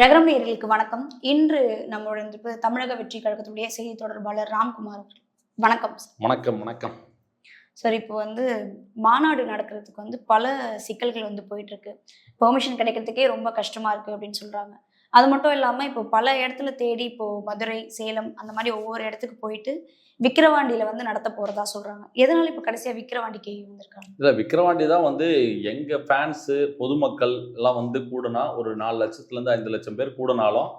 நகரம் நேயர்களுக்கு வணக்கம். இன்று நம்மளோட இந்த தமிழக வெற்றி கழகத்துடைய செய்தி தொடர்பாளர் ராம்குமார் அவர்கள். வணக்கம். வணக்கம் வணக்கம். சார் இப்போ வந்து மாநாடு நடக்கிறதுக்கு வந்து பல சிக்கல்கள் வந்து போயிட்டு இருக்கு. பெர்மிஷன் கிடைக்கிறதுக்கே ரொம்ப கஷ்டமா இருக்கு அப்படின்னு சொல்றாங்க. அது மட்டும் இல்லாமல் இப்போ பல இடத்துல தேடி இப்போ மதுரை சேலம் அந்த மாதிரி ஒவ்வொரு இடத்துக்கு போயிட்டு விக்கிரவாண்டியில் வந்து நடத்த போகிறதா சொல்கிறாங்க எதனால இப்போ கடைசியாக விக்கிரவாண்டிக்கு வந்திருக்காங்க? இல்லை விக்கிரவாண்டி தான் வந்து எங்கள் ஃபேன்ஸு பொதுமக்கள் எல்லாம் வந்து கூடனா ஒரு நாலு லட்சத்துலேருந்து ஐந்து லட்சம் பேர் கூடுனாலும்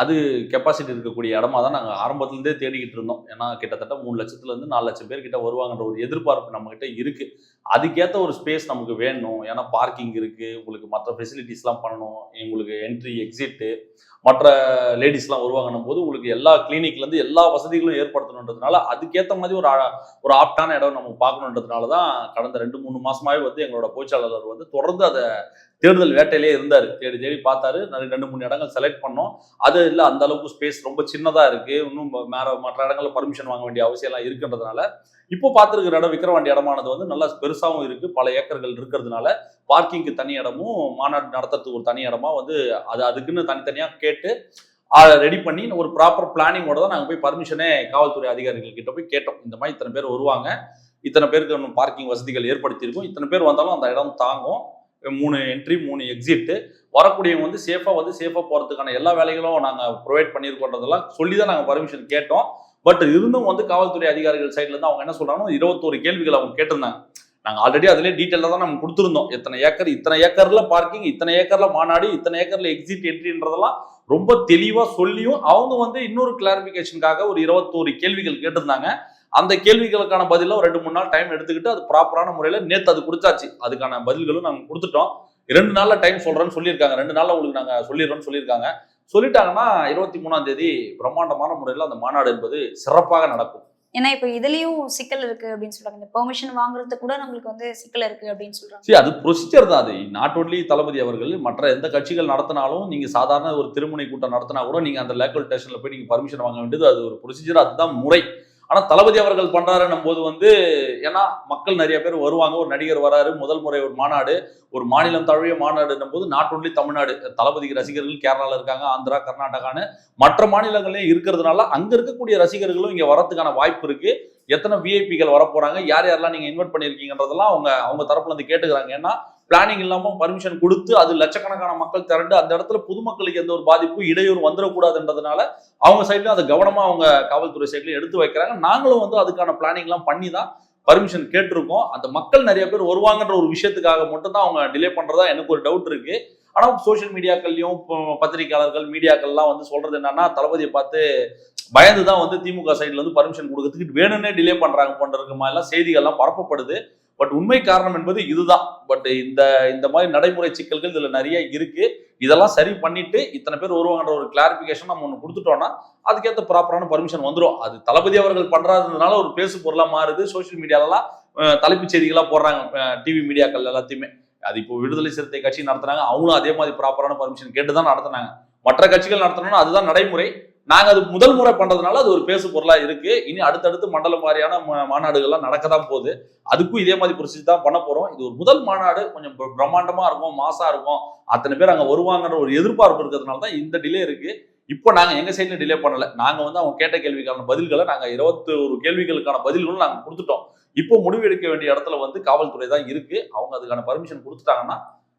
அது கெப்பாசிட்டி இருக்கக்கூடிய இடமா தான் நாங்கள் ஆரம்பத்துலேருந்தே தேடிக்கிட்டு இருந்தோம். ஏன்னா கிட்டத்தட்ட மூணு லட்சத்துலேருந்து நாலு லட்சம் பேர் கிட்ட வருவாங்கன்ற ஒரு எதிர்பார்ப்பு நம்மகிட்ட இருக்குது அதுக்கேற்ற ஒரு ஸ்பேஸ் நமக்கு வேணும். ஏன்னா பார்க்கிங் இருக்குது உங்களுக்கு மற்ற ஃபெசிலிட்டிஸ்லாம் பண்ணணும். உங்களுக்கு என்ட்ரி எக்ஸிட்டு மற்ற லேடிஸ்லாம் வருவாங்கன்னும் போது உங்களுக்கு எல்லா கிளினிக்லேருந்து எல்லா வசதிகளும் ஏற்படுத்தணுன்றதுனால அதுக்கேற்ற மாதிரி ஒரு ஆ- ஒரு ஆப்டான இடம் நம்ம பார்க்கணுன்றதுனால தான் கடந்த ரெண்டு மூணு மாசமாவே வந்து எங்களோட பொய்ச்சாளர் வந்து தொடர்ந்து அதை தேர்தல் வேட்டையிலே இருந்தார். தேடி தேடி பார்த்தாரு. நிறைய ரெண்டு மூணு இடங்கள் செலக்ட் பண்ணோம். அது இல்லை அந்த அளவுக்கு ஸ்பேஸ் ரொம்ப சின்னதாக இருக்குது இன்னும் மற்ற இடங்களில் பர்மிஷன் வாங்க வேண்டிய அவசியம்லாம் இருக்குன்றதுனால இப்போ பார்த்துருக்கிற இடம் விக்கிரவாண்டி இடமானது வந்து நல்லா பெருசாகவும் இருக்கு. பல ஏக்கர்கள் இருக்கிறதுனால பார்க்கிங்க்கு தனி இடமும் மாநாடு நடத்துறதுக்கு ஒரு தனி இடமா வந்து அது அதுக்குன்னு தனித்தனியாக கேட்டு அதை ரெடி பண்ணி ஒரு ப்ராப்பர் பிளானிங்கோட தான் நாங்கள் போய் பர்மிஷனே காவல்துறை அதிகாரிகள் கிட்ட போய் கேட்டோம். இந்த மாதிரி இத்தனை பேர் வருவாங்க. இத்தனை பேருக்கு பார்க்கிங் வசதிகள் ஏற்படுத்தியிருக்கும். இத்தனை பேர் வந்தாலும் அந்த இடம் தாங்கும். மூணு என்ட்ரி மூணு எக்ஸிட்டு வரக்கூடியவங்க வந்து சேஃபாக வந்து சேஃபாக போகிறதுக்கான எல்லா வேலைகளும் நாங்கள் ப்ரொவைட் பண்ணியிருக்கோன்றதெல்லாம் சொல்லி தான் நாங்கள் பர்மிஷன் கேட்டோம். பட் இருந்தும் வந்து காவல்துறை அதிகாரிகள் சைட்ல இருந்து அவங்க என்ன சொல்றாங்கன்னா இருபத்தோரு கேள்விகள் அவங்க கேட்டிருந்தாங்க. நாங்கள் ஆல்ரெடி அதிலே டீட்டெயிலாக தான் நம்ம கொடுத்துருந்தோம். எத்தனை ஏக்கர் இத்தனை ஏக்கர்ல பார்க்கிங் இத்தனை ஏக்கர்ல மாநாடு இத்தனை ஏக்கர்ல எக்ஸிட் என்ட்ரின்றதெல்லாம் ரொம்ப தெளிவாக சொல்லியும் அவங்க வந்து இன்னொரு கிளாரிஃபிகேஷனுக்காக ஒரு இருபத்தோரு கேள்விகள் கேட்டிருந்தாங்க. அந்த கேள்விகளுக்கான பதிலாக ஒரு ரெண்டு மூணு நாள் டைம் எடுத்துக்கிட்டு அது ப்ராப்பரான முறையில் நேற்று அது கொடுத்தாச்சு. அதுக்கான பதில்களும் நாங்கள் கொடுத்துட்டோம். ரெண்டு நாளில் டைம் சொல்கிறேன்னு சொல்லியிருக்காங்க. ரெண்டு நாளில் உங்களுக்கு நாங்கள் சொல்லிடுறோம்னு சொல்லியிருக்காங்க. சொல்லிட்டாங்கன்னா இருபத்தி மூணாம் தேதி பிரம்மாண்டமான முறையில் அந்த மாநாடு என்பது சிறப்பாக நடக்கும். ஏன்னா இப்போ இதுலயும் சிக்கல் இருக்கு அப்படின்னு சொல்றாங்க. இந்த பெர்மிஷன் வாங்குறது கூட நம்மளுக்கு வந்து சிக்கல் இருக்கு அப்படின்னு சொல்றாங்க. சரி அது ப்ரொசீஜர் தான் அது. நாட் ஒன்லி தளபதி அவர்கள் மற்ற எந்த கட்சிகள் நடத்தினாலும் நீங்க சாதாரண ஒரு திருமுனை கூட்டம் நடத்தினா கூட நீங்க அந்த லோக்கல் ஸ்டேஷன்ல போய் நீங்க பர்மிஷன் வாங்க வேண்டியது. அது ஒரு ப்ரொசீஜர் அதுதான் முறை. ஆனால் தளபதி அவர்கள் பண்ணுறாருன்னும் போது வந்து ஏன்னா மக்கள் நிறைய பேர் வருவாங்க. ஒரு நடிகர் வராரு முதல் முறை ஒரு மாநாடு ஒரு மாநிலம் தழுவிய மாநாடுன்னும் போது நாட் ஒன்லி தமிழ்நாடு தளபதிக்கு ரசிகர்கள் கேரளாவில் இருக்காங்க ஆந்திரா கர்நாடகான்னு மற்ற மாநிலங்களையும் இருக்கிறதுனால அங்கே இருக்கக்கூடிய ரசிகர்களும் இங்கே வரத்துக்கான வாய்ப்பு இருக்குது எத்தனை விஐபிகள் வர யார் யாரெல்லாம் நீங்கள் இன்வைட் பண்ணியிருக்கீங்கன்றதெல்லாம் அவங்க அவங்க தரப்புல இருந்து கேட்டுக்கிறாங்க. ஏன்னா பிளானிங் இல்லாமல் பர்மிஷன் கொடுத்து அது லட்சக்கணக்கான மக்கள் திரண்டு அந்த இடத்துல பொதுமக்களுக்கு எந்த ஒரு பாதிப்பும் இடையூறு வந்துடக்கூடாதுன்றதுனால அவங்க சைட்லையும் அதை கவனமாக அவங்க காவல்துறை சைட்லையும் எடுத்து வைக்கிறாங்க. நாங்களும் வந்து அதுக்கான பிளானிங்லாம் பண்ணி தான் பர்மிஷன் கேட்டிருக்கோம். அந்த மக்கள் நிறைய பேர் வருவாங்கன்ற ஒரு விஷயத்துக்காக மட்டும் தான் அவங்க டிலே பண்ணுறதா எனக்கு ஒரு டவுட் இருக்குது ஆனால் சோஷியல் மீடியாக்கள்லையும் பத்திரிகையாளர்கள் மீடியாக்கள்லாம் வந்து சொல்றது என்னன்னா தளபதியை பார்த்து பயந்து தான் வந்து திமுக சைடுல இருந்து பர்மிஷன் கொடுக்கறதுக்கு வேணும்னே டிலே பண்றாங்க போன்ற மாதிரிலாம் செய்திகள்லாம் பரப்பப்படுது. பட் உண்மை காரணம் என்பது இதுதான். பட் இந்த இந்த மாதிரி நடைமுறை சிக்கல்கள் இதுல நிறைய இருக்கு. இதெல்லாம் சரி பண்ணிட்டு இத்தனை பேர் வருவாங்கன்ற ஒரு கிளாரிபிகேஷன் நம்ம ஒன்று கொடுத்துட்டோம்னா அதுக்கேற்ற ப்ராப்பரான பர்மிஷன் வந்துடும் அது தளபதி அவர்கள் பண்றாதுனால ஒரு பேசு பொருளா மாறுது. சோஷியல் மீடியாலலாம் தலைப்புச் செய்திகளாக போடுறாங்க. டிவி மீடியாக்கள் எல்லாத்தையுமே. அது இப்போ விடுதலை சிறுத்தை கட்சி நடத்துனாங்க. அவங்களும் அதே மாதிரி ப்ராப்பரான பர்மிஷன் கேட்டு தான் நடத்துனாங்க. மற்ற கட்சிகள் நடத்தணும்னா அதுதான் நடைமுறை. நாங்க அது முதல் முறை பண்றதுனால அது ஒரு பேசு பொருளா இருக்கு. இனி அடுத்தடுத்து மண்டலம் வாரியான மா- மாநாடுகள்லாம் நடக்க தான் போகுது. அதுக்கும் இதே மாதிரி ப்ரொசீஜர் தான் பண்ண போறோம். இது ஒரு முதல் மாநாடு. கொஞ்சம் பிர- பிரம்மாண்டமா இருக்கும் மாசா இருக்கும். அத்தனை பேர் அங்க வருவாங்கன்ற ஒரு எதிர்பார்ப்பு இருக்கிறதுனால தான் இந்த டிலே இருக்கு. இப்போ நாங்கள் எங்கள் சைடில் டிலே பண்ணலை. நாங்கள் வந்து அவங்க கேட்ட கேள்விக்கான பதில்களை நாங்கள் இருபத்தி ஒரு கேள்விகளுக்கான பதில்களும் நாங்கள் கொடுத்துட்டோம். இப்போ முடிவு எடுக்க வேண்டிய இடத்துல வந்து காவல்துறை தான் இருக்குது அவங்க அதுக்கான பர்மிஷன் கொடுத்துட்டாங்கன்னா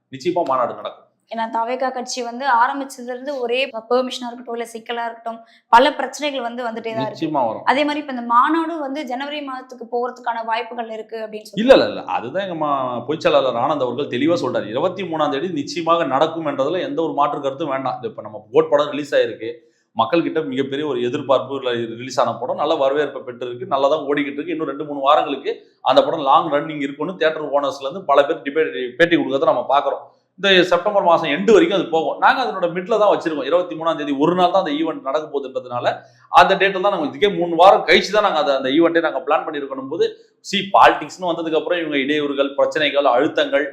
நிச்சயமாக மாநாடு நடக்கும். ஏன்னா தவேகா கட்சி வந்து ஆரம்பிச்சதுல இருந்து ஒரே பெர்மிஷனா இருக்கட்டும் இல்ல சிக்கலா இருக்கட்டும் பல பிரச்சனைகள் வந்து வந்துட்டே தான் இருக்கு. வரும். அதே மாதிரி இப்ப இந்த மாநாடும் வந்து ஜனவரி மாதத்துக்கு போறதுக்கான வாய்ப்புகள் இருக்கு அப்படின்னு சொல்லி. இல்ல இல்ல இல்ல. அதுதான் எங்க மா- பொய்ச்செயலாளர் ஆனந்த் அவர்கள் தெளிவா சொல்றாரு. இருபத்தி மூணாம் தேதி நிச்சயமாக நடக்கும் என்றதுல எந்த ஒரு மாற்று கருத்தும் வேண்டாம். இப்ப நம்ம கோட் படம் ரிலீஸ் ஆயிருக்கு. மக்கள் கிட்ட மிகப்பெரிய ஒரு எதிர்பார்ப்பு ரிலீஸ் ஆன படம். நல்ல வரவேற்பை பெற்றிருக்கு. நல்லா தான் ஓடிக்கிட்டு இருக்கு. இன்னும் ரெண்டு மூணு வாரங்களுக்கு அந்த படம் லாங் ரன்னிங் இருக்குன்னு தேட்டர் ஓனர்ஸ்ல இருந்து பல பேர் டிபேட் பேட்டி கொடுக்கறத நம்ம பாக்குறோம். இந்த செப்டம்பர் மாதம் எண்டு வரைக்கும் அது போகும். நாங்கள் அதனோட மிட்ல தான் வச்சிருக்கோம். இருபத்தி மூணாம் தேதி ஒரு நாள் தான் அந்த ஈவெண்ட் நடக்க போகுதுன்றதுனால அந்த டேட்டில் தான் நாங்கள் இதுக்கே மூணு வாரம் கழிச்சு தான் நாங்கள் அதை அந்த ஈவெண்ட்டே நாங்கள் பிளான் பண்ணியிருக்கணும் போது சி பாலிடிக்ஸ்னு வந்ததுக்கப்புறம் இவங்க இடையூறுகள் பிரச்சனைகள் அழுத்தங்கள்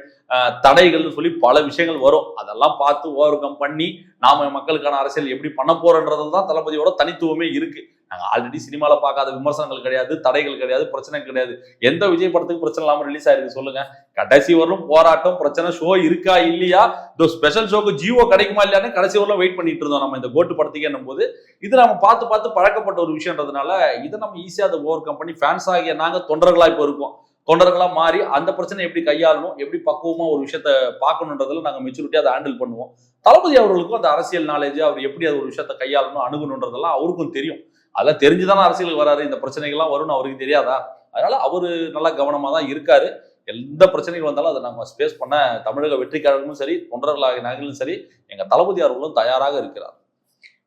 தடைகள்னு சொல்லி பல விஷயங்கள் வரும். அதெல்லாம் பார்த்து ஓவர் கம் பண்ணி நாம மக்களுக்கான அரசியல் எப்படி பண்ண போறோன்றது தான் தளபதியோட தனித்துவமே இருக்கு. நாங்கள் ஆல்ரெடி சினிமாவில் பார்க்காத விமர்சனங்கள் கிடையாது தடைகள் கிடையாது பிரச்சனை கிடையாது. எந்த விஜய் படத்துக்கு பிரச்சனை இல்லாமல் ரிலீஸ் ஆயிருக்கு சொல்லுங்க. கடைசி வரலும் போராட்டம் பிரச்சனை ஷோ இருக்கா இல்லையா? இந்த ஸ்பெஷல் ஷோக்கு ஜியோ கிடைக்குமா இல்லையான்னு கடைசி வரலும் வெயிட் பண்ணிட்டு இருந்தோம் நம்ம இந்த கோட்டு படத்துக்கு என்னும் போது இது நம்ம பார்த்து பார்த்து பழக்கப்பட்ட ஒரு விஷயன்றதுனால இதை நம்ம ஈஸியாக அதை ஓவர் கம் பண்ணி ஃபேன்ஸ் ஆகிய நாங்கள் தொண்டர்களாக இப்போ இருக்கோம். தொண்டர்களாக மாறி அந்த பிரச்சனை எப்படி கையாளணும் எப்படி பக்குவமாக ஒரு விஷயத்த பார்க்கணுன்றதுல நாங்கள் மெச்சூரிட்டியாக அதை ஹேண்டில் பண்ணுவோம். தளபதி அவர்களுக்கும் அந்த அரசியல் நாலேஜ் அவர் எப்படி அது ஒரு விஷயத்த கையாளணும் அணுகணுன்றதெல்லாம் அவருக்கும் தெரியும். அதெல்லாம் தெரிஞ்சுதானே அரசியலுக்கு வராரு. இந்த பிரச்சனைகள்லாம் வரும்னு அவருக்கு தெரியாதா? அதனால அவரு நல்லா கவனமா தான் இருக்காரு. எந்த பிரச்சனைகள் வந்தாலும் அதை நம்ம ஸ்பேஸ் பண்ண தமிழக வெற்றிக்காரர்களும் சரி தொண்டர்களாக நாங்களும் சரி எங்க தளபதி அவர்களும் தயாராக இருக்கிறார்.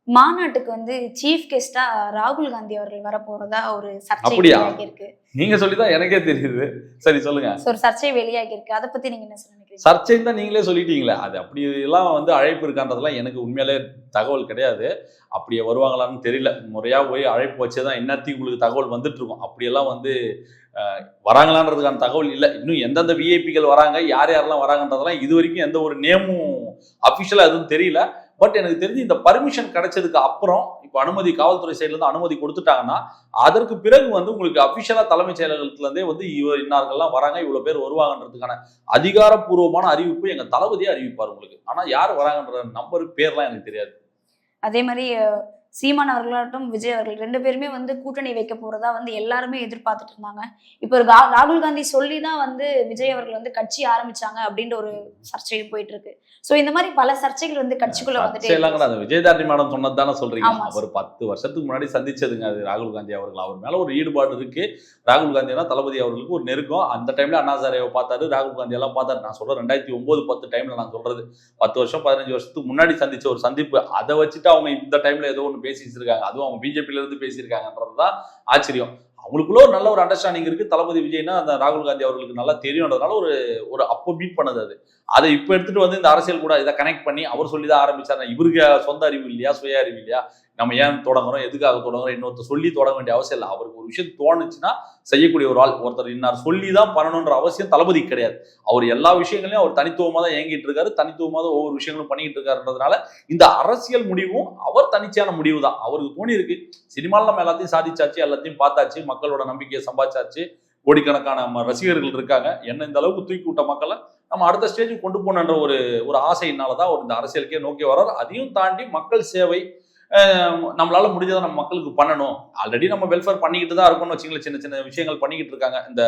மாநாட்டுக்கு வந்து சீஃப் கெஸ்டா ராகுல் காந்தி அவர்கள் வர போறதா ஒரு சர்ச்சை? வெளியாகி இருக்கு நீங்க சொல்லிதான் எனக்கே தெரியுது. சரி சொல்லுங்க. ஒரு சர்ச்சை வெளியாகி இருக்கு அதை பத்தி நீங்க என்ன சொல்ல நினைக்கிறீங்க? சர்ச்சைன்னு தான் நீங்களே சொல்லிட்டீங்களே. அது அப்படி எல்லாம் வந்து அழைப்பு இருக்கான்றதெல்லாம் எனக்கு உண்மையிலே தகவல் கிடையாது. அப்படியே வருவாங்களான்னு தெரியல. முறையா போய் அழைப்பு வச்சு தான் இன்னத்துக்கு உங்களுக்கு தகவல் வந்துட்டு இருக்கும் அப்படியெல்லாம் வந்து வராங்களான்றதுக்கான தகவல் இல்லை. இன்னும் எந்தெந்த விஐபிகள் வராங்க யார் யாரெல்லாம் வராங்கன்றதெல்லாம் இது வரைக்கும் எந்த ஒரு நேமும் அஃபிஷியலாக எதுவும் தெரியல. பட் எனக்கு தெரிஞ்சு இந்த பர்மிஷன் கிடைச்சதுக்கு அப்புறம் இப்போ அனுமதி காவல்துறை சைடுல இருந்து அனுமதி கொடுத்துட்டாங்கன்னா அதற்கு பிறகு வந்து உங்களுக்கு அஃபிஷியலாக தலைமைச் செயலகத்துலேருந்தே வந்து இவ இன்னார்கள்லாம் வராங்க இவ்வளோ பேர் வருவாங்கன்றதுக்கான அதிகாரப்பூர்வமான அறிவிப்பு எங்க தளபதியே அறிவிப்பார் உங்களுக்கு. ஆனா யார் வராங்கன்ற நம்பர் பேர்லாம் எனக்கு தெரியாது. அதே மாதிரி சீமான் அவர்களாகட்டும் விஜய் அவர்கள் ரெண்டு பேருமே வந்து கூட்டணி வைக்க போறதா வந்து எல்லாருமே எதிர்பார்த்துட்டு இருந்தாங்க. இப்போ ஒரு ராகுல் காந்தி சொல்லி தான் வந்து விஜய் அவர்கள் வந்து கட்சி ஆரம்பிச்சாங்க அப்படின்ற ஒரு சர்ச்சையும் போயிட்டு இருக்கு சோ இந்த மாதிரி பல சர்ச்சைகள் வந்து கட்சிக்குள்ள வந்துட்டே. கிடையாது விஜயதாரணி மேடம் சொன்னது தானே சொல்றீங்க. அவர் பத்து வருஷத்துக்கு முன்னாடி சந்திச்சதுங்க அது ராகுல் காந்தி அவர்கள். அவர் மேல ஒரு ஈடுபாடு இருக்கு. ராகுல் காந்தினா தளபதி அவர்களுக்கு ஒரு நெருக்கம். அந்த டைம்ல அண்ணா சாரையை பார்த்தாரு ராகுல் காந்தி எல்லாம் பார்த்தாரு. நான் சொல்றேன் ரெண்டாயிரத்தி ஒன்பது பத்து டைம்ல நான் சொல்றது. பத்து வருஷம் பதினஞ்சு வருஷத்துக்கு முன்னாடி சந்திச்ச ஒரு சந்திப்பு. அதை வச்சுட்டு அவங்க இந்த டைம்ல ஏதோ ஒன்று பேசி வச்சிருக்காங்க அதுவும் அவங்க பிஜேபியில இருந்து பேசியிருக்காங்கன்றது தான் ஆச்சரியம். அவங்களுக்குள்ள ஒரு நல்ல ஒரு அண்டர்ஸ்டாண்டிங் இருக்கு. தளபதி விஜய்னா அந்த ராகுல் காந்தி அவர்களுக்கு நல்லா தெரியும்ன்றதுனால ஒரு ஒரு அப்போ மீட் பண்ணது அது. அதை இப்போ எடுத்துட்டு வந்து இந்த அரசியல் கூட இதை கனெக்ட் பண்ணி அவர் சொல்லி தான் ஆரம்பிச்சாரு இவருக்கு சொந்த அறிவு இல்லையா சுய அறிவு இல்லையா? நம்ம ஏன் தொடங்குறோம்? எதுக்காக தொடங்குறோம்? இன்னொருத்தர் சொல்லி தொடங்க வேண்டிய அவசியம் இல்லை. அவருக்கு ஒரு விஷயம் தோணுச்சுன்னா செய்யக்கூடிய ஒரு ஆள் ஒருத்தர் இன்னார் சொல்லி தான் பண்ணணுன்ற அவசியம் தளபதி கிடையாது. அவர் எல்லா விஷயங்களையும் அவர் தனித்துவமாக தான் இயங்கிட்டு இருக்காரு. தனித்துவமாக தான் ஒவ்வொரு விஷயங்களும் பண்ணிக்கிட்டு இருக்காருன்றதுனால இந்த அரசியல் முடிவும் அவர் தனிச்சையான முடிவு தான். அவருக்கு தோணி இருக்கு சினிமாவில் நம்ம எல்லாத்தையும் சாதிச்சாச்சு எல்லாத்தையும் பார்த்தாச்சு மக்களோட நம்பிக்கையை சம்பாதிச்சாச்சு. கோடிக்கணக்கான நம்ம ரசிகர்கள் இருக்காங்க. என்ன இந்த அளவுக்கு தூக்கி விட்ட மக்களை நம்ம அடுத்த ஸ்டேஜுக்கு கொண்டு போகணுன்ற ஒரு ஒரு ஆசையினால தான் அவர் இந்த அரசியலுக்கே நோக்கி வர்றார். அதையும் தாண்டி மக்கள் சேவை நம்மளால முடிஞ்சதை நம்ம மக்களுக்கு பண்ணணும். ஆல்ரெடி நம்ம வெல்ஃபேர் பண்ணிக்கிட்டு தான் இருக்கோம்னு வச்சுங்களேன் சின்ன சின்ன விஷயங்கள் பண்ணிக்கிட்டு இருக்காங்க. இந்த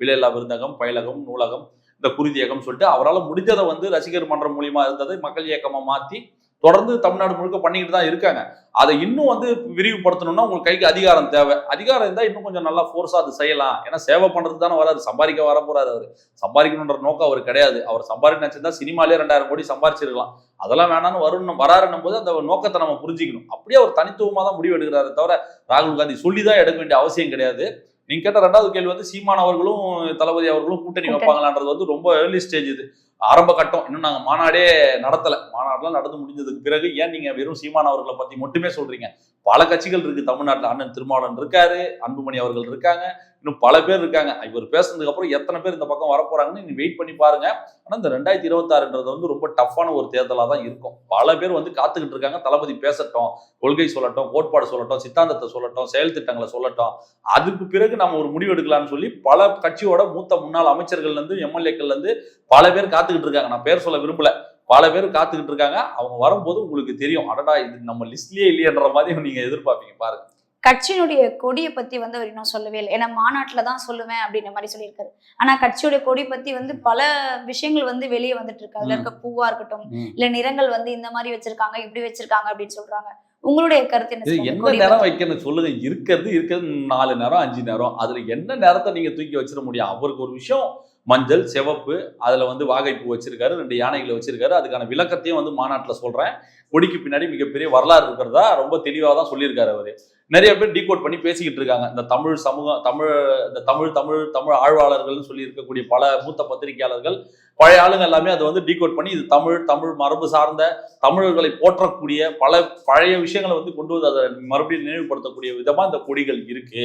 விலையில்லா விருந்தகம் பயிலகம் நூலகம் இந்த குருதியகம் சொல்லிட்டு அவரால் முடிஞ்சதை வந்து ரசிகர் மன்றம் மூலியமா இருந்ததை மக்கள் இயக்கமாக மாற்றி தொடர்ந்து தமிழ்நாடு முழுக்க பண்ணிக்கிட்டு தான் இருக்காங்க. அதை இன்னும் வந்து விரிவுபடுத்தணும்னா உங்களுக்கு கைக்கு அதிகாரம் தேவை. அதிகாரம் இருந்தால் இன்னும் கொஞ்சம் நல்லா ஃபோர்ஸாக அது செய்யலாம். ஏன்னா சேவை பண்ணுறது தானே வராது. சம்பாதிக்க வர போறாரு அவர். சம்பாதிக்கணுன்ற நோக்கம் அவர் கிடையாது. அவர் சம்பாதிக்க நினைச்சிருந்தா சினிமாலே ரெண்டாயிரம் கோடி சம்பாரிச்சிருக்கலாம் அதெல்லாம் வேணாம்னு வரணும் வராருன்னும் போது அந்த நோக்கத்தை நம்ம புரிஞ்சுக்கணும். அப்படியே அவர் தனித்துவமாக தான் முடிவு எடுக்கிறாரு தவிர ராகுல் காந்தி சொல்லி தான் எடுக்க வேண்டிய அவசியம் கிடையாது. நீங்க கேட்ட ரெண்டாவது கேள்வி வந்து சீமான் அவர்களும் தளபதி அவர்களும் கூட்டணி. வைப்பாங்களான்றது வந்து ரொம்ப ஏர்லி ஸ்டேஜ் இது. ஆரம்ப கட்டம். இன்னும் நாங்கள் மாநாடே நடத்தலை. மாநாடுலாம் நடந்து முடிஞ்சதுக்கு பிறகு ஏன் நீங்க வெறும் சீமான் அவர்களை பற்றி மட்டுமே சொல்றீங்க? பல கட்சிகள் இருக்குது தமிழ்நாட்டில். அண்ணன் திருமாவளன் இருக்காரு அன்புமணி அவர்கள் இருக்காங்க இன்னும் பல பேர் இருக்காங்க. இவர் பேசுனதுக்கப்புறம் எத்தனை பேர் இந்த பக்கம் வரப்போறாங்கன்னு நீங்க வெயிட் பண்ணி பாருங்க. ஆனால் இந்த ரெண்டாயிரத்தி இருபத்தாறுன்றது வந்து ரொம்ப டஃப்பான ஒரு தேர்தலாக தான் இருக்கும். பல பேர் வந்து காத்துக்கிட்டு இருக்காங்க. தளபதி பேசட்டும் கொள்கை சொல்லட்டும் கோட்பாடு சொல்லட்டும் சித்தாந்தத்தை சொல்லட்டும் செயல் திட்டங்களை சொல்லட்டும். அதுக்கு பிறகு நம்ம ஒரு முடிவு எடுக்கலாம்னு சொல்லி பல கட்சியோட மூத்த முன்னாள் அமைச்சர்கள்லேருந்து எம்எல்ஏக்கள்லேருந்து பல பேர் காத்து காத்துக்கிட்டு இருக்காங்க. நான் பேர் சொல்ல விரும்பல. பல பேர் காத்துக்கிட்டு இருக்காங்க. அவங்க வரும்போது உங்களுக்கு தெரியும். அடடா இது நம்ம லிஸ்ட்லயே இல்லையன்ற மாதிரி நீங்க எதிர்பார்ப்பீங்க. பாருங்க. கட்சியினுடைய கொடியை பத்தி வந்து அவர் இன்னும் சொல்லவே இல்லை. ஏன்னா மாநாட்டுல தான் சொல்லுவேன் அப்படின்ற மாதிரி சொல்லியிருக்காரு. ஆனா கட்சியோட கொடி பத்தி வந்து பல விஷயங்கள் வந்து வெளியே வந்துட்டு இருக்கு. அதுல. இருக்க பூவா இருக்கட்டும். இல்ல நிறங்கள் வந்து இந்த மாதிரி வச்சிருக்காங்க இப்படி வச்சிருக்காங்க அப்படின்னு சொல்றாங்க. உங்களுடைய கருத்து என்ன? என்ன நேரம். வைக்கணும் சொல்லுங்க. இருக்கிறது இருக்கிறது நாலு நேரம் அஞ்சு நேரம் அதுல என்ன நேரத்தை நீங்க தூக்கி வச்சிட முடியும்? அவருக்கு ஒரு விஷயம் மஞ்சள் சிவப்பு அதில் வந்து வாகைப்பூ வச்சிருக்காரு ரெண்டு யானைகளை வச்சிருக்காரு. அதுக்கான விளக்கத்தையும் வந்து மாநாட்டில் சொல்கிறேன் கொடிக்கு பின்னாடி மிகப்பெரிய வரலாறு இருக்கிறதா ரொம்ப தெளிவாக தான் சொல்லியிருக்காரு அவர். நிறைய பேர் டீகோட் பண்ணி பேசிக்கிட்டு இருக்காங்க. இந்த தமிழ் சமூகம் தமிழ் இந்த தமிழ் தமிழ் தமிழ் ஆழ்வாளர்கள்னு சொல்லி இருக்கக்கூடிய பல மூத்த பத்திரிகையாளர்கள் பழைய ஆளுங்க எல்லாமே அதை வந்து டீகோட் பண்ணி இது தமிழ் தமிழ் மரபு சார்ந்த தமிழர்களை போற்றக்கூடிய பல பழைய விஷயங்களை வந்து கொண்டு வந்து அதை மறுபடியும் நினைவுபடுத்தக்கூடிய விதமாக இந்த கொடிகள் இருக்கு.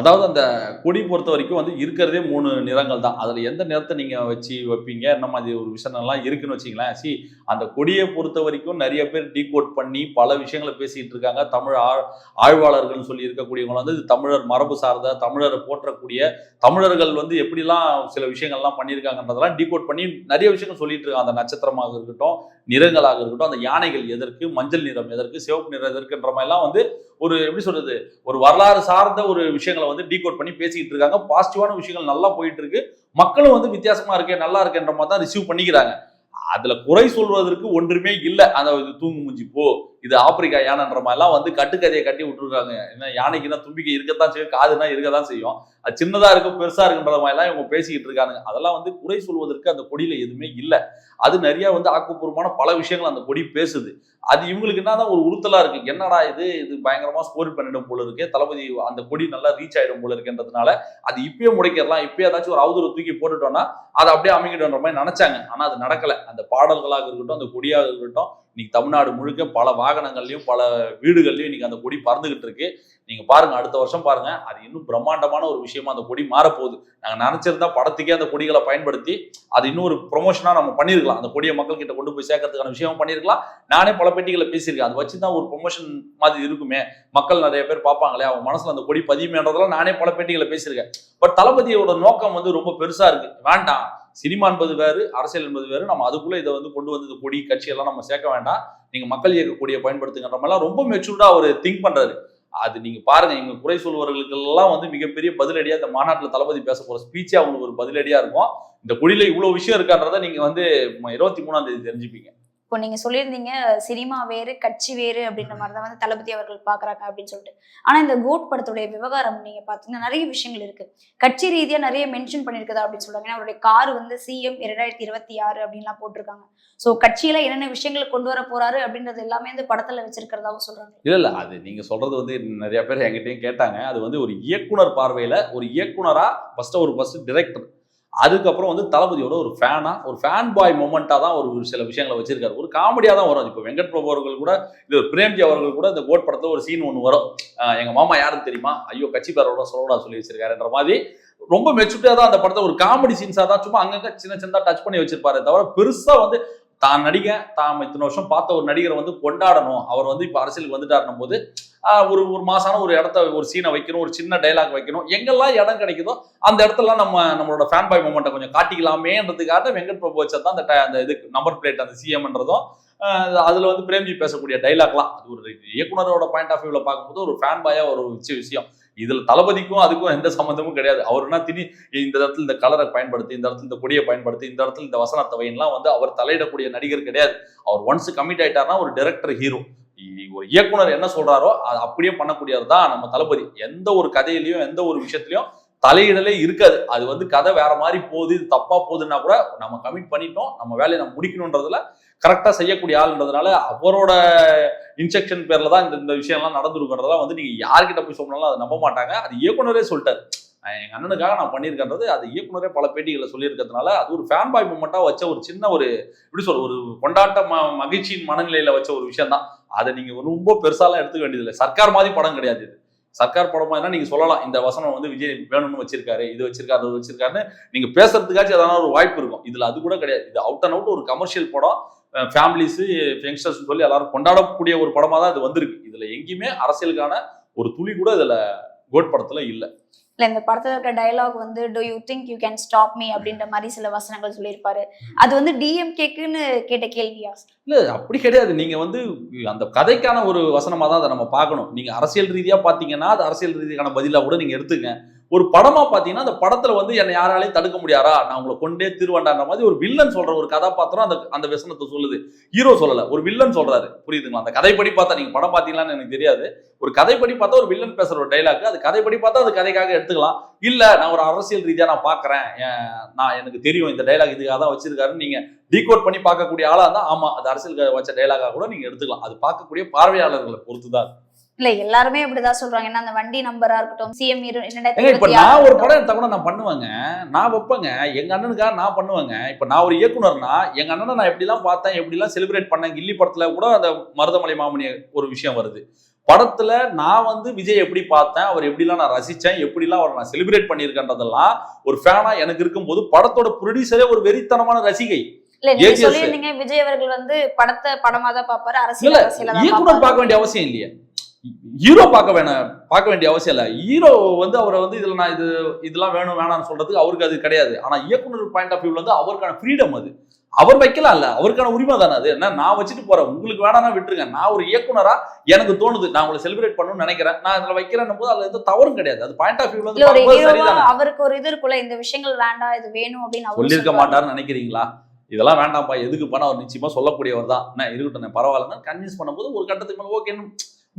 அதாவது அந்த கொடி பொறுத்த வரைக்கும் வந்து இருக்கிறதே மூணு நிறங்கள் தான். அதில் எந்த நிறத்தை நீங்கள் வச்சு வைப்பீங்க என்ன மாதிரி ஒரு விஷயம்லாம் இருக்குன்னு வச்சிங்களேன். சி அந்த கொடியை பொறுத்த வரைக்கும் நிறைய பேர் டீகோட் பண்ணி பல விஷயங்களை பேசிகிட்டு இருக்காங்க. தமிழ் ஆழ் ஆழ்வாளர்கள்னு சொல்லி இருக்கக்கூடியவங்க வந்து இது தமிழர் மரபு சார்ந்த தமிழரை போற்றக்கூடிய தமிழர்கள் வந்து எப்படிலாம் சில விஷயங்கள்லாம் பண்ணியிருக்காங்கன்றதெல்லாம் டீகோட் பண்ணி நிறைய விஷயங்கள் சொல்லிட்டு இருக்காங்க. அந்த நட்சத்திரமாக இருக்கட்டும் நிறங்களாக இருக்கட்டும் அந்த யானைகள் எதற்கு மஞ்சள் நிறம் எதற்கு சிவப்பு நிறம் எதற்குன்ற மாதிரிலாம் வந்து ஒரு எப்படி சொல்றது ஒரு வரலாறு சார்ந்த ஒரு விஷயங்களை வந்து டீகோட் பண்ணி பேசிக்கிட்டு இருக்காங்க. பாசிட்டிவான விஷயங்கள் நல்லா போயிட்டு இருக்கு மக்களும் வந்து வித்தியாசமா இருக்கே நல்லா இருக்கேன்ற மாதிரி தான் ரிசீவ் பண்ணிக்கிறாங்க. அதுல குறை சொல்வதற்கு ஒன்றுமே இல்லை. அந்த தூங்கு மூஞ்சி போ இது ஆப்பிரிக்கா யானைன்ற மாதிரிலாம் வந்து கட்டுக்கதையை கட்டி விட்டுருக்காங்க. என்ன யானைக்குன்னா தும்பிக்கை இருக்கத்தான் செய்யும் காதுனா இருக்கதான் செய்யும். அது சின்னதாக இருக்கும் பெருசாக இருக்குன்ற மாதிரிலாம் இவங்க பேசிக்கிட்டு இருக்காங்க. அதெல்லாம் வந்து குறை சொல்வதற்கு அந்த கொடியில் எதுவுமே இல்லை. அது நிறைய வந்து ஆக்கப்பூர்வமான பல விஷயங்கள் அந்த கொடி பேசுது. அது இவங்களுக்கு என்ன தான் ஒரு உறுத்தலாக இருக்குது என்னடா இது? இது பயங்கரமாக ஸ்கோர் பண்ணிடும் போல இருக்கு. தளபதி அந்த கொடி நல்லா ரீச் ஆகிடும் போல இருக்குன்றதுனால அது இப்பயே முடைக்கிறலாம் இப்பயே ஏதாச்சும் ஒரு அவதூறு தூக்கி போட்டுட்டோம்னா அதை அப்படியே அமைக்கிட்டோன்ற மாதிரி நினச்சாங்க. ஆனால் அது நடக்கல. அந்த பாடல்களாக இருக்கட்டும் அந்த கொடியாக இருக்கட்டும் இன்னைக்கு தமிழ்நாடு முழுக்க பல வாகனங்கள்லையும் பல வீடுகள்லையும் இன்னைக்கு அந்த கொடி பறந்துகிட்டு இருக்கு. நீங்க பாருங்க அடுத்த வருஷம் பாருங்க. அது இன்னும் பிரம்மாண்டமான ஒரு விஷயமா அந்த கொடி மாறப்போகுது. நாங்க நினைச்சிருந்தா படத்துக்கே அந்த கொடிகளை பயன்படுத்தி அது இன்னும் ஒரு ப்ரொமோஷனா நம்ம பண்ணிருக்கலாம் அந்த கொடியை மக்கள் கிட்ட கொண்டு போய் சேர்க்கறதுக்கான விஷயமும் பண்ணிருக்கலாம் நானே பல பேட்டிகளை பேசியிருக்கேன். அதை வச்சு தான் ஒரு ப்ரொமோஷன் மாதிரி இருக்குமே. மக்கள் நிறைய பேர் பார்ப்பாங்களே அவங்க மனசுல அந்த கொடி பதியுமேன்றதெல்லாம் நானே பல பேட்டிகளை பேசியிருக்கேன். பட் தளபதியோட நோக்கம் வந்து ரொம்ப பெருசா இருக்கு. வேண்டாம். சினிமா என்பது வேறு அரசியல் என்பது வேறு. நம்ம அதுக்குள்ளே இதை வந்து கொண்டு வந்து கொடி கட்சியெல்லாம் நம்ம சேர்க்க வேண்டாம். நீங்கள் மக்கள் இயக்க கொடியை பயன்படுத்துங்கிற மாதிரிலாம் ரொம்ப மெச்சூர்டாக அவர் திங்க் பண்ணுறாரு அது நீங்கள் பாருங்கள் இவங்க குறை சொல்வர்களுக்கெல்லாம் வந்து மிகப்பெரிய பதிலடியாக இந்த மாநாட்டில் தளபதி பேச போகிற ஸ்பீச்சே அவங்களுக்கு ஒரு பதிலடியாக இருக்கும். இந்த குடியில் இவ்வளோ விஷயம் இருக்கான்றதை நீங்கள் வந்து இருபத்தி மூணாம் தேதி தெரிஞ்சுப்பீங்க. இப்போ நீங்க சொல்லியிருந்தீங்க சினிமா வேறு கட்சி வேறு அப்படின்ற மாதிரி தான் வந்து தளபதி அவர்கள் பாக்குறாங்க அப்படின்னு சொல்லிட்டு. ஆனா இந்த கோட் படத்துடைய விவகாரம் நீங்க பாத்தீங்கன்னா நிறைய விஷயங்கள் இருக்கு. கட்சி ரீதியா நிறைய மென்ஷன் பண்ணிருக்குதா அப்படின்னு சொல்றாங்க. ஏன்னா அவருடைய கார் வந்து சிஎம் இரண்டாயிரத்தி இருபத்தி ஆறு அப்படின்லாம் போட்டிருக்காங்க. சோ கட்சியில என்னென்ன விஷயங்களை கொண்டு வர போறாரு அப்படின்றது எல்லாமே வந்து படத்துல வச்சிருக்கிறதாவும் சொல்றாங்க. இல்ல இல்ல. அது நீங்க சொல்றது வந்து நிறைய பேர் என்கிட்டயும் கேட்டாங்க. அது வந்து ஒரு இயக்குனர் பார்வையில ஒரு இயக்குனரா ஃபர்ஸ்ட் ஒரு ஃபர்ஸ்ட் டிரெக்டர் அதுக்கப்புறம் வந்து தளபதியோட ஒரு ஃபேனா ஒரு ஃபேன் பாய் மூமெண்ட்டாக தான் ஒரு சில விஷயங்களை வச்சிருக்காரு. ஒரு காமெடியாக தான் வரும். இப்போ வெங்கட் பிரபு அவர்கள் கூட இது பிரேம்ஜி அவர்கள் கூட இந்த கோட் படத்தில் ஒரு சீன் ஒன்று வரும். எங்கள் மாமா யாருன்னு தெரியுமா? ஐயோ கட்சி பேரோட சொல்லடா சொல்லி வச்சிருக்காருன்ற மாதிரி. ரொம்ப மெச்சூரிட்டியா தான் அந்த படத்தை ஒரு காமெடி சீன்ஸாக தான் சும்மா அங்கங்கே சின்ன சின்னதாக டச் பண்ணி வச்சிருப்பாரு தவிர பெருசாக வந்து தான் நடிகன் தாம் இத்தனை வருஷம் பார்த்த ஒரு நடிகரை வந்து கொண்டாடணும். அவர் வந்து இப்போ அரசியலுக்கு வந்துட்டாருன்னும் போது ஒரு ஒரு மாசான ஒரு இடத்த ஒரு சீனை வைக்கணும் ஒரு சின்ன டைலாக் வைக்கணும். எங்கெல்லாம் இடம் கிடைக்குதோ அந்த இடத்துல நம்ம நம்மளோட ஃபேன் பாய் மூமெண்ட்டை கொஞ்சம் காட்டிக்கலாமேன்றதுக்காக வெங்கட் பிரபு வச்சது தான் அந்த அந்த இது நம்பர் பிளேட் அந்த சிஎம்ன்றதும் அதுல வந்து பிரேம்ஜி பேசக்கூடிய டைலாக்லாம் அது ஒரு இயக்குனரோட பாயிண்ட் ஆஃப் வியூவில் பார்க்கும்போது ஒரு ஃபேன் பாயா ஒரு விஷயம். இதுல தளபதிக்கும் அதுக்கும் எந்த சம்மந்தமும் கிடையாது. அவர் என்ன திணி இந்த இடத்துல இந்த கலரை பயன்படுத்தி இந்த இடத்துல இந்த கொடியை பயன்படுத்தி இந்த இடத்துல இந்த வசனத்தை வைன்லாம் வந்து அவர் தலையிடக்கூடிய நடிகர் கிடையாது. அவர் ஒன்ஸ் கமிட் ஆயிட்டார்னா ஒரு டைரக்டர் ஹீரோ ஒரு இயக்குனர் என்ன சொல்றாரோ அது அப்படியே பண்ணக்கூடியது தான் நம்ம தளபதி. எந்த ஒரு கதையிலையும் எந்த ஒரு விஷயத்திலையும் தலையிடலே இருக்காது. அது வந்து கதை வேற மாதிரி போகுது இது தப்பா போகுதுன்னா கூட நம்ம கமிட் பண்ணிட்டோம் நம்ம வேலையை நம்ம முடிக்கணுன்றதுல கரெக்டா செய்யக்கூடிய ஆளுன்றதுனால அவரோட இன்ஸ்ட்ரக்ஷன் பேர்ல தான் இந்த இந்த விஷயம்லாம் நடந்துருக்குன்றதெல்லாம் வந்து நீங்க யார்கிட்ட போய் சொன்னாலும் அதை நம்ப மாட்டாங்க. அது இயக்குனரே சொல்லிட்டாரு. எங்கள் அண்ணனுக்காக நான் பண்ணியிருக்கேன்றது அது இயக்குனரே பல பேட்டிகளை சொல்லியிருக்கிறதுனால அது ஒரு ஃபேன் பாய் மூமெண்ட்டாக வச்ச ஒரு சின்ன ஒரு எப்படி சொல்ற ஒரு கொண்டாட்ட ம மகிழ்ச்சியின் மனநிலையில் வச்ச ஒரு விஷயம் தான் அதை நீங்கள் ரொம்ப பெருசாலாம் எடுத்துக்க வேண்டியதில்லை. சர்க்கார் மாதிரி படம் கிடையாது இது. சர்க்கார் படமா என்ன நீங்க சொல்லலாம் இந்த வசனம் வந்து விஜய் வேணும்னு வச்சிருக்காரு இது வச்சிருக்காரு அது வச்சிருக்காருன்னு நீங்க பேசுறதுக்காச்சும் எதனா ஒரு வாய்ப்பு இருக்கும். இதுல அது கூட கிடையாது. இது அவுட் அண்ட் அவுட் ஒரு கமர்ஷியல் படம். ஃபேமிலிஸ் யங்ஸ்டர்ஸ் சொல்லி எல்லாரும் கொண்டாடக்கூடிய ஒரு படமா தான் இது வந்திருக்கு. இதுல எங்கேயுமே அரசியலுக்கான ஒரு துளி கூட இதுல கோட் படத்துல இல்லை. இல்ல இந்த படத்துல இருக்க டயலாக் வந்து do you think you can stop me அப்படின்ற மாதிரி சில வசனங்கள் சொல்லியிருப்பாரு. அது வந்து டிஎம்கேக்குன்னு கேட்ட கேள்வியா? இல்ல அப்படி கிடையாது. நீங்க வந்து அந்த கதைக்கான ஒரு வசனமா தான் அதை நம்ம பார்க்கணும். நீங்க அரசியல் ரீதியா பாத்தீங்கன்னா அது அரசியல் ரீதியான பதிலா கூட நீங்க எடுத்துங்க. ஒரு படமா பாத்தீங்கன்னா அந்த படத்துல வந்து என்னை யாராலையும் தடுக்க முடியாரா நான் உங்களை கொண்டே திருவண்டான்ற மாதிரி ஒரு வில்லன் சொல்ற ஒரு கதாபாத்திரம் அந்த அந்த விசனத்தை சொல்லுது. ஹீரோ சொல்லல ஒரு வில்லன் சொல்றாரு. புரியுதுங்களா? அந்த கதைப்படி பார்த்தா நீங்க படம் பாத்தீங்களான்னு எனக்கு தெரியாது. ஒரு கதைப்படி பார்த்தா ஒரு வில்லன் பேசுற ஒரு டைலாக் அது கதைப்படி பார்த்தா அது கதைக்காக எடுத்துக்கலாம். இல்ல நான் ஒரு அரசியல் ரீதியா நான் பாக்குறேன். ஏன், நான் எனக்கு தெரியும் இந்த டைலாக் இதுக்காக தான் வச்சிருக்காருன்னு நீங்க டீகோட் பண்ணி பார்க்கக்கூடிய ஆளா இருந்தா ஆமா அது அரசியல் வச்ச டைலாகா கூட நீங்க எடுத்துக்கலாம். அது பார்க்கக்கூடிய பார்வையாளர்களை பொறுத்து தான் இல்ல எல்லாருமே இப்படிதான் சொல்றாங்க. ஏன்னா அந்த வண்டி நம்பரா இருக்கட்டும் சிஎம் இப்ப நான் ஒரு படம் எடுத்தா கூட நான் பண்ணுவேங்க. நான் வைப்பேங்க. எங்க அண்ணனுக்காக நான் பண்ணுவேங்க. இப்ப நான் ஒரு இயக்குனர்னா எங்க அண்ணனை நான் எப்படிலாம் பார்த்தேன் எப்படிலாம் செலிப்ரேட் பண்ணேன் கில்லி படத்துல கூட அந்த மருதமலை மாமணி ஒரு விஷயம் வருது. படத்துல நான் வந்து விஜய் எப்படி பார்த்தேன் அவர் எப்படிலாம் நான் ரசிச்சேன் எப்படிலாம் அவரை நான் செலிப்ரேட் பண்ணியிருக்கேன்றதெல்லாம் ஒரு ஃபேனா எனக்கு இருக்கும்போது படத்தோட ப்ரொடியூசரே ஒரு வெறித்தனமான ரசிகை. விஜய் அவர்கள் வந்து படத்தை படமா தான் பாப்பாரு இல்ல அரசியல் இயக்குனர். பார்க்க வேண்டிய அவசியம் இல்லையே. ஹீரோ பார்க்க வேணாம் பார்க்க வேண்டிய அவசியம் இல்ல. ஹீரோ வந்து அவரை வந்து இதுல நான் இது இதெல்லாம் வேணும் வேணாம்னு சொல்றதுக்கு அவருக்கு அது கிடையாது. ஆனா இயக்குனர் பாயிண்ட் ஆஃப் வியூல வந்து அவருக்கான ஃப்ரீடம் அது. அவர் வைக்கலாம் இல்ல அவருக்கான உரிமை தானே அது? என்ன? நான் வச்சுட்டு போறேன். உங்களுக்கு வேணாம்னா விட்டுருங்க. நான் ஒரு இயக்குனரா எனக்கு தோணுது. நான் உங்களை செலிப்ரேட் பண்ணணும்னு நினைக்கிறேன். நான் இதுல வைக்கிறேன் போது அதுல எந்த தவறும் கிடையாது. அது பாயிண்ட் ஆஃப் வியூல அவருக்கு ஒரு இது இருக்குல்ல இந்த விஷயங்கள் வேண்டாம் இது வேணும் அப்படின்னு சொல்லியிருக்க. மாட்டாருன்னு நினைக்கிறீங்களா? இதெல்லாம் வேண்டாம்ப்பா. எதுக்கு பண்ண அவர் நிச்சயமா சொல்லக்கூடியவர் தான். என்ன இருக்கட்டும் பரவாயில்லன்னு கன்வின்ஸ் பண்ணும்போது ஒரு கட்டத்துக்கு மேலே ஓகே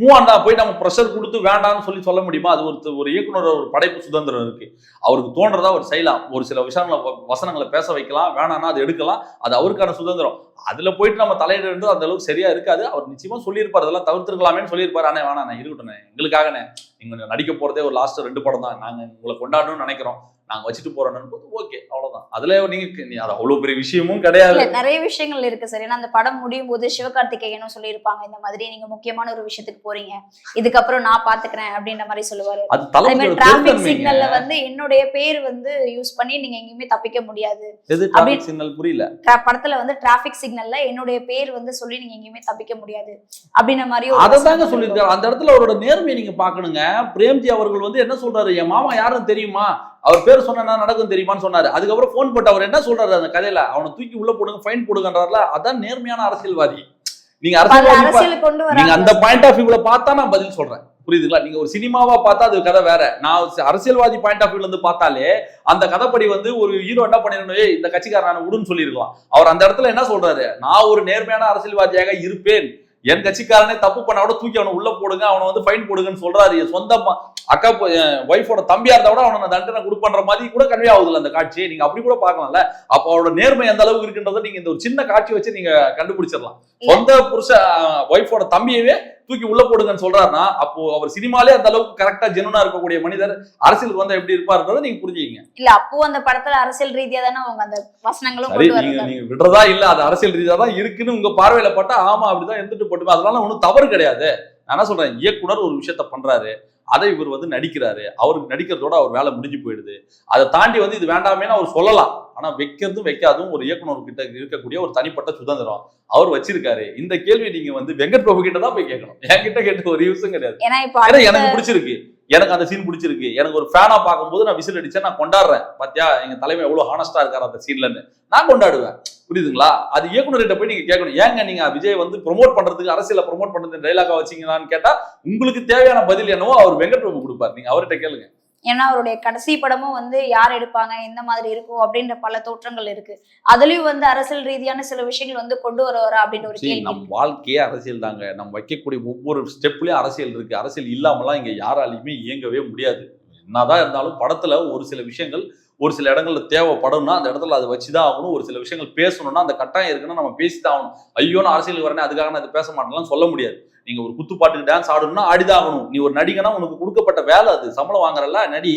மூவ் போய் நம்ம ப்ரெஷர் கொடுத்து வேண்டாம்னு சொல்லி சொல்ல முடியுமா? அது ஒரு ஒரு இயக்குனர் ஒரு படைப்பு சுதந்திரம் இருக்கு. அவருக்கு தோன்றதா அவர் செய்யலாம் ஒரு சில விஷயங்களை வசனங்களை பேச வைக்கலாம். வேணாம்னா அது எடுக்கலாம். அது அவருக்கான சுதந்திரம். அதுல போயிட்டு நம்ம தலையிடுறது அந்த அளவுக்கு சரியா இருக்காது. அவர் நிச்சயமா சொல்லியிருப்பார். அதெல்லாம் தவிர்த்துருக்கலாமேன்னு சொல்லியிருப்பாரு. ஆனே வேணா நான் இருக்கட்டும் எங்களுக்காகனே நீங்க நடிக்க போறதே ஒரு லாஸ்ட் ரெண்டு படம் தான். நாங்க உங்களை கொண்டாடணும்னு நினைக்கிறோம். நாங்க வச்சுட்டு போறோம்னு போது ஓகே அவ்வளவுதான். அதுல நீங்க அது அவ்வளவு பெரிய விஷயமும் கிடையாது. இல்ல நிறைய விஷயங்கள் இருக்கு சார். ஏன்னா அந்த படம் முடியும் போது சிவகார்த்திகேயனும் சொல்லியிருப்பாங்க இந்த மாதிரி நீங்க முக்கியமான ஒரு விஷயத்துக்கு போறீங்க இதுக்கப்புறம் நான் பாத்துக்கிறேன் அப்படின்ற மாதிரி சொல்லுவாரு. அது மாதிரி டிராபிக் சிக்னல்ல வந்து என்னுடைய பேர் வந்து யூஸ் பண்ணி நீங்க எங்கேயுமே தப்பிக்க முடியாது. சிக்னல் புரியல? படத்துல வந்து டிராபிக் சிக்னல்ல என்னுடைய பேர் வந்து சொல்லி நீங்க எங்கேயுமே தப்பிக்க முடியாது. அப்படின்ற மாதிரி அதை தாங்க சொல்லியிருக்காரு. அந்த இடத்துல அவரோட நேர்மையை நீங்க பாக்கணுங்க. பிரேம்ஜி அவர்கள் வந்து என்ன சொல்றாரு? என் மாமா யாருன்னு தெரியுமா? அவர் பேர் சொன்னா நடக்கும் தெரியுமான்னு சொன்னாரு. அதுக்கப்புறம் ஃபோன் போட்டு அவர் என்ன சொல்றாரு அந்த கதையில? அவனை தூக்கி உள்ள போடுங்க ஃபைன் போடுங்கன்றாருல. அதான் நேர்மையான அரசியல்வாதி. நீங்க அரசியல்வாதி நீங்க அந்த பாயிண்ட் ஆஃப் வியூல பார்த்தா நான் பதில் சொல்றேன். புரியுதுங்களா? நீங்க ஒரு சினிமாவா பார்த்தா அது கதை வேற. நான் அரசியல்வாதி பாயிண்ட் ஆஃப் வியூல இருந்து பார்த்தாலே அந்த கதைப்படி வந்து ஒரு ஹீரோ என்ன பண்ணிருக்கணும் ஏய் இந்த கட்சிக்காரன் விடுன்னு சொல்லியிருக்கலாம். அவர் அந்த இடத்துல என்ன சொல்றாரு? நான் ஒரு நேர்மையான அரசியல்வாதியாக இருப்பேன். என் கட்சிக்காரனே தப்பு பண்ணா கூட தூக்கி அவனை உள்ள போடுங்க அவனை வந்து ஃபைன் போடுங்கன்னு சொல்றாரு. சொந்த அக்கா ஒய்ஃபோட தம்பியா இருந்தா கூட அவனை தண்டனை கொடுப்பன்ற மாதிரி கூட கன்வே ஆகுதுல்ல அந்த காட்சி நீங்க அப்படி கூட பார்க்கலாம்ல. அப்போ அவரோட நேர்மை எந்த அளவுக்கு இருக்குன்றதை நீங்க இந்த ஒரு சின்ன காட்சி வச்சு நீங்க கண்டுபிடிச்சிடலாம். சொந்த புருஷ ஒய்ஃபோட தம்பியவே தூக்கி உள்ள போடுங்கன்னு சொல்றாருன்னா அப்போ அவர் சினிமாலே அந்த அளவுக்கு கரெக்டா ஜெனுனா இருக்கக்கூடிய மனிதர் அரசியலுக்கு வந்தா எப்படி இருப்பாருன்றதை நீங்க புரிஞ்சுக்கீங்க. இல்ல அப்போ அந்த படத்துல அரசியல் ரீதியா தானே அவங்க அந்த வசனங்களும் சரி நீங்க விடுறதா இல்ல அது அரசியல் ரீதியா தான் இருக்குன்னு உங்க பார்வையில பட்டா ஆமா அப்படிதான் இருந்துட்டு போட்டுமே. அதனால ஒண்ணும் தவறு கிடையாது. நான் என்ன சொல்றேன் இயக்குனர் ஒரு விஷயத்த பண்றாரு. அதை இவர் வந்து நடிக்கிறாரு. அவருக்கு நடிக்கிறதோட அவர் வேலை முடிஞ்சு போயிடுது. அதை தாண்டி வந்து இது வேண்டாமேன்னு அவர் சொல்லலாம். ஆனா வைக்கிறதும் வைக்காதும் ஒரு இயக்குனர் கிட்ட இருக்கக்கூடிய ஒரு தனிப்பட்ட சுதந்திரம் அவர் வச்சிருக்காரு. இந்த கேள்வி நீங்க வந்து வெங்கட் பிரபு கிட்ட தான் போய் கேட்கணும். என்கிட்ட கேட்ட ஒரு யூஸும் கிடையாது. எனக்கு பிடிச்சிருக்கு. எனக்கு அந்த சீன் பிடிச்சிருக்கு. எனக்கு ஒரு ஃபேனா பார்க்கும்போது நான் விசில் அடிச்சேன் நான் கொண்டாடுறேன். பாத்தியா எங்க தலைமை எவ்வளவு ஹானஸ்டா இருக்காரு அந்த சீன்லன்னு நான் கொண்டாடுவேன். புரியுதுங்களா? அது இயக்குநர்கிட்ட போய் நீங்க கேட்கணும். ஏங்க நீங்க விஜய் வந்து ப்ரொமோட் பண்றதுக்கு அரசியல ப்ரொமோட் பண்றது டைலாகா வச்சீங்களான்னு கேட்டா உங்களுக்கு தேவையான பதில் என்னவோ அவர் வெங்கட் பிரபு கொடுப்பார். நீங்க அவர்கிட்ட கேளுங்க. ஏன்னா அவருடைய கடைசி படமும் வந்து யார் எடுப்பாங்க எந்த மாதிரி இருக்கும் அப்படின்ற பல தோற்றங்கள் இருக்கு. அதுலயும் வந்து அரசியல் ரீதியான சில விஷயங்கள் வந்து கொண்டு வருவாரா அப்படின்ற ஒரு கேள்வி நம். வாழ்க்கையே அரசியல் தாங்க. நம்ம வைக்கக்கூடிய ஒவ்வொரு ஸ்டெப்லயும் அரசியல் இருக்கு. அரசியல் இல்லாமலாம் இங்க யாராலையுமே இயங்கவே முடியாது. என்னதான் இருந்தாலும் படத்துல ஒரு சில விஷயங்கள் ஒரு சில இடங்கள்ல தேவைப்படும்னா அந்த இடத்துல அதை வச்சுதான் ஆகணும். ஒரு சில விஷயங்கள் பேசணும்னா அந்த கட்டாயம் இருக்குன்னா நம்ம பேசிதான் ஆகணும். ஐயோன்னு அரசியலுக்கு வரேனே அதுக்காக நான் இது பேச மாட்டேன்லாம் சொல்ல முடியாது. நீங்க ஒரு குத்துப்பாட்டுக்கு டான்ஸ் ஆடணும்னா ஆடிதான் ஆகணும் நீ ஒரு நடிகனா உனக்கு கொடுக்கப்பட்ட வேலை அது. சம்பளம் வாங்குறல்ல நடி.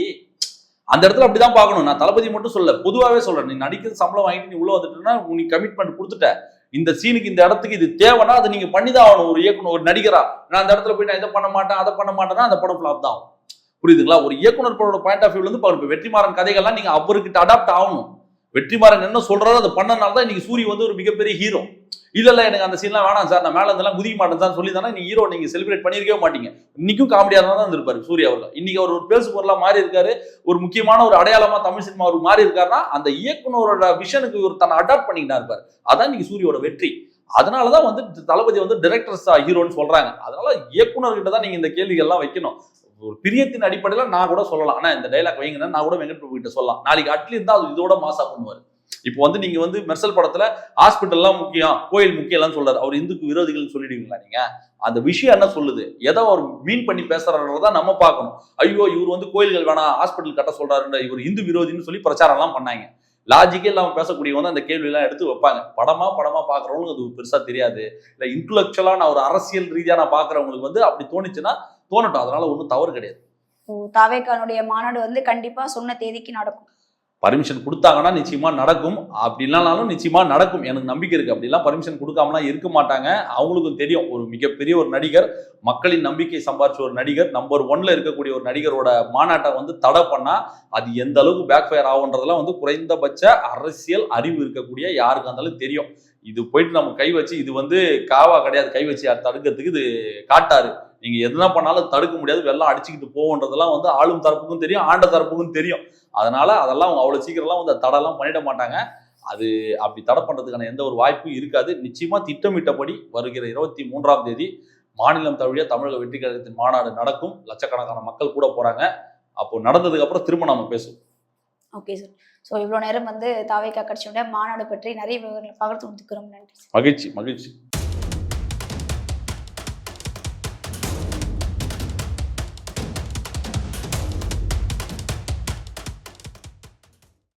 அந்த இடத்துல அப்படிதான் பார்க்கணும். நான் தளபதி மட்டும் சொல்ல பொதுவாகவே சொல்றேன். நீ நடிக்கிறது சம்பளம் வாங்கிட்டு நீ உள்ள வந்துட்டுனா நீ கமிட்மெண்ட் கொடுத்துட்ட. இந்த சீனுக்கு இந்த இடத்துக்கு இது தேவைன்னா அதை நீங்க பண்ணிதான் ஆகணும். ஒரு இயக்குனர் ஒரு நடிகரா. நான் அந்த இடத்துல போய் நான் இதை பண்ண மாட்டேன் அதை பண்ண மாட்டேன்னா அந்த படம் ஃபிளாப் தான் ஆகும். புரியுதுங்களா? ஒரு இயக்குனர் படோட பாயிண்ட் ஆஃப் வியூல இருந்து பாருங்க. வெற்றிமாறன் கதைகள்லாம் நீங்க அவர்கிட்ட அடாப்ட் ஆகணும். வெற்றிமாறன் என்ன சொல்றாரோ அதை பண்ணனால தான் இன்னைக்கு சூரிய வந்து ஒரு மிகப்பெரிய ஹீரோ இல்ல எனக்கு அந்த சீன்லாம் வேணாம் சார். நான் மேல இருந்தெல்லாம் குதிக்க மாட்டேன் சார். சொல்லி தானே நீ ஹீரோ நீங்க செலிப்ரேட் பண்ணிருக்கவே மாட்டீங்க. இன்னைக்கும் காமெடியா தான் இருந்திருப்பாரு சூர்யா அவர்கள். இன்னைக்கு அவர் ஒரு பேசு பொருளா மாறி இருக்காரு. ஒரு முக்கியமான ஒரு அடையாளமா தமிழ் சினிமா ஒரு மாறி இருக்காருன்னா அந்த இயக்குனரோட விஷனுக்கு ஒரு தன்னை அடாப்ட் பண்ணிக்கிட்டா இருப்பாரு அதான் இன்னைக்கு சூரியோட வெற்றி. அதனால தான் வந்து தளபதி வந்து டிரெக்டர்ஸ் ஹீரோன்னு சொல்றாங்க. அதனால இயக்குனர்கிட்ட தான் நீங்க இந்த கேள்விகள்லாம் வைக்கணும். ஒரு பிரியத்தின் அடிப்படையில் நான் கூட சொல்லலாம். ஆனால் இந்த டைலாக் வைங்கன்னா நான் கூட வெங்கட் பிரபு கிட்ட சொல்லலாம். நாளைக்கு அட்லி தான் அது இதோட மாசா பண்ணுவார். இப்போ வந்து நீங்க வந்து மெர்சல் படத்துல ஹாஸ்பிட்டல்லாம் முக்கியம் கோயில் முக்கியம் எல்லாம் சொல்றாரு. அவர் இந்துக்கு விரோதிகள்னு சொல்லிடுவீங்களா நீங்க? அந்த விஷயம் என்ன சொல்லுது? எதை அவர் மீன் பண்ணி பேசுறாருன்றத நம்ம பார்க்கணும். ஐயோ இவர் வந்து கோயில்கள் வேணாம் ஹாஸ்பிட்டல் கட்ட சொல்றாருன்ற இவர் இந்து விரோதின்னு சொல்லி பிரச்சாரம் எல்லாம் பண்ணாங்க. லாஜிக்கே இல்லாமல் பேசக்கூடியவங்க வந்து அந்த கேள்வியெல்லாம் எடுத்து வைப்பாங்க. படமா படமா பார்க்குறவங்களுக்கு அது பெருசா தெரியாது. இல்லை இன்டலெக்சுவலா நான் ஒரு அரசியல் ரீதியாக நான் பார்க்குறவங்களுக்கு வந்து அப்படி தோணுச்சுன்னா தோணட்டும். அதனால ஒன்றும் தவறு கிடையாது. ஓ, தாவேக்கானுடைய மாநாடு வந்து கண்டிப்பா சொன்ன தேதிக்கு நடக்கும். பர்மிஷன் கொடுத்தாங்கன்னா நிச்சயமா நடக்கும். அப்படி இல்லைனாலும் நிச்சயமா நடக்கும். எனக்கு நம்பிக்கை இருக்கு. அப்படிலாம் பர்மிஷன் கொடுக்காமலாம் இருக்க மாட்டாங்க. அவங்களுக்கும் தெரியும். ஒரு மிகப்பெரிய ஒரு நடிகர் மக்களின் நம்பிக்கை சம்பாரிச்ச ஒரு நடிகர் நம்பர் ஒன்ல இருக்கக்கூடிய ஒரு நடிகரோட மாநாட்டை வந்து தடை பண்ணா அது எந்த அளவுக்கு பேக் ஃபயர் ஆகுன்றதெல்லாம் வந்து குறைந்தபட்ச அரசியல் அறிவு இருக்கக்கூடிய யாருக்கு இருந்தாலும் தெரியும். இது போயிட்டு நம்ம கை வச்சு இது வந்து காவா கிடையாது. கை வச்சு யார் தடுக்கிறதுக்கு இது காட்டாரு. நீங்க எதுனா பண்ணாலும் தடுக்க முடியாது. வெள்ளம் அடிச்சுக்கிட்டு போவோன்றதெல்லாம் வந்து ஆளும் தரப்புக்கும் தெரியும் ஆண்ட தரப்புக்கும் தெரியும். அதனால அதெல்லாம் அவங்க அவ்வளவு சீக்கிரம்லாம் வந்து தடைலாம் பண்ணிட மாட்டாங்க. அது அப்படி தடை பண்றதுக்கான எந்த ஒரு வாய்ப்பும் இருக்காது. நிச்சயமா திட்டமிட்டபடி வருகிற இருபத்தி மூன்றாம் தேதி மாநிலம் தழுவிய தமிழக வெற்றி கழகத்தின் மாநாடு நடக்கும். லட்சக்கணக்கான மக்கள் கூட போறாங்க. அப்போ நடந்ததுக்கு அப்புறம் திரும்ப நாம பேசுவோம். ஓகே சார் ஸோ இவ்வளோ நேரம் வந்து தாவேக்கா கட்சியோட மாநாடு பற்றி நிறைய விவரங்களை பகிர்ந்து கொடுத்துக்கிறோம் நன்றி மகிழ்ச்சி மகிழ்ச்சி.